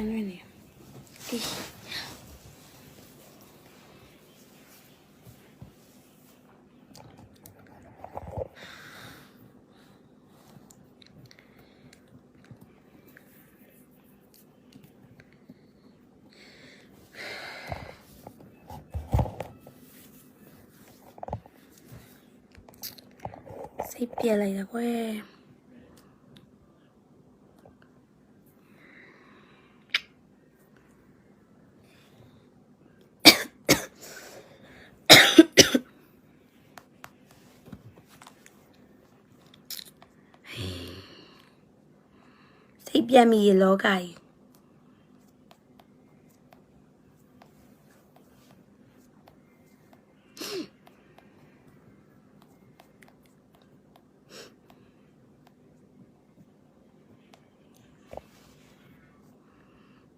อ่ะเฮ้ยเ Ipyami ye cái,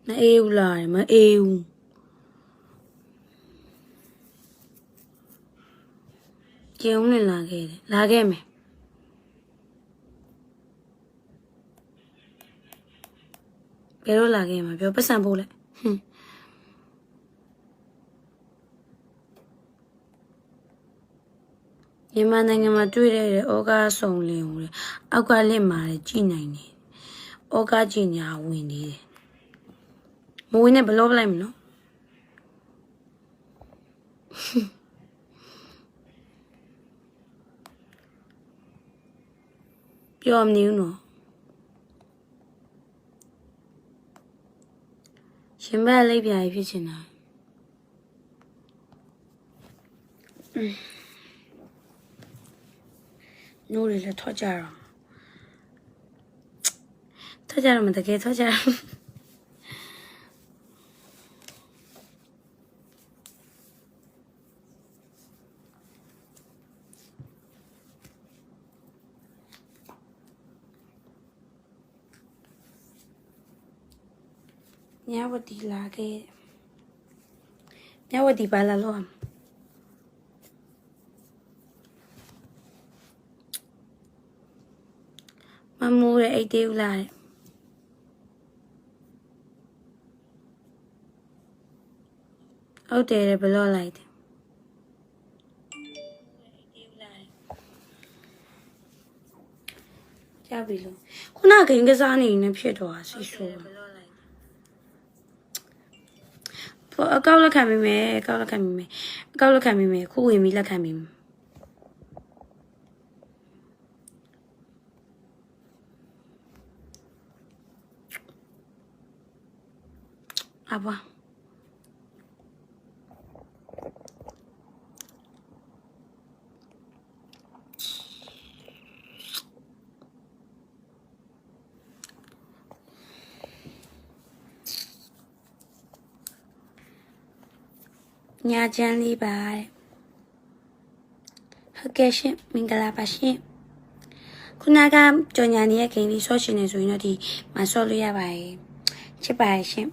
Nó yêu lời mà yêu. Chứ không nên là ghê Là ghê mày ဘူးလားမအေးဘူးကျုံနဲ့လာခဲ့တယ်လာခဲ့မယ်ဘယ်တော့လာခဲ့မှာပြောပတ်စံပို့လိုက်ဟွန်းမြန်မာနိုင်ငံမှာတွေ့တဲ့ဩကာဆုံလင်ဟိုလေအောက်ကလင့်မာလေကြည်နိုင်တယ်ဩကာကြည်ညာဝင်နေတယ်မဝင်နဲ့ဘလော့ပလိုက်မနော်ပြောမနေဘူးနော် 先把那边 IP 进来。嗯。努力的讨价了，讨价了没得给讨价。 မတကယ်ထွက်ကြတော့မြဝတီလာခဲ့မြဝတီပါလာလို့မမိုးရဲ့အိတ်သေးဦးလာတဲ့ဟုတ်တယ်ဘလော့လိုက်တယ်ကြပြီလို့ခုနကခင်ကစားနေနေဖြစ်တော့ဆီဆိုး ဖော အကောက်လက်ခံမိမယ်အကောက်လက်ခံမိမယ်အကောက်လက်ခံမိမယ်ခုဝင်ပြီးလက်ခံမိမယ်အဘွား ညာချမ်းလေးပါတဲ့ဟုတ်ကဲ့ရှင်မင်္ဂလာပါရှင်ခုနကကြော်ညာနေရဲ့ဂိမ်းလေးဆော့ရှင်နေဆိုရင်တော့ဒီမဆော့လို့ရပါတယ်ချစ်ပါရဲ့ရှင်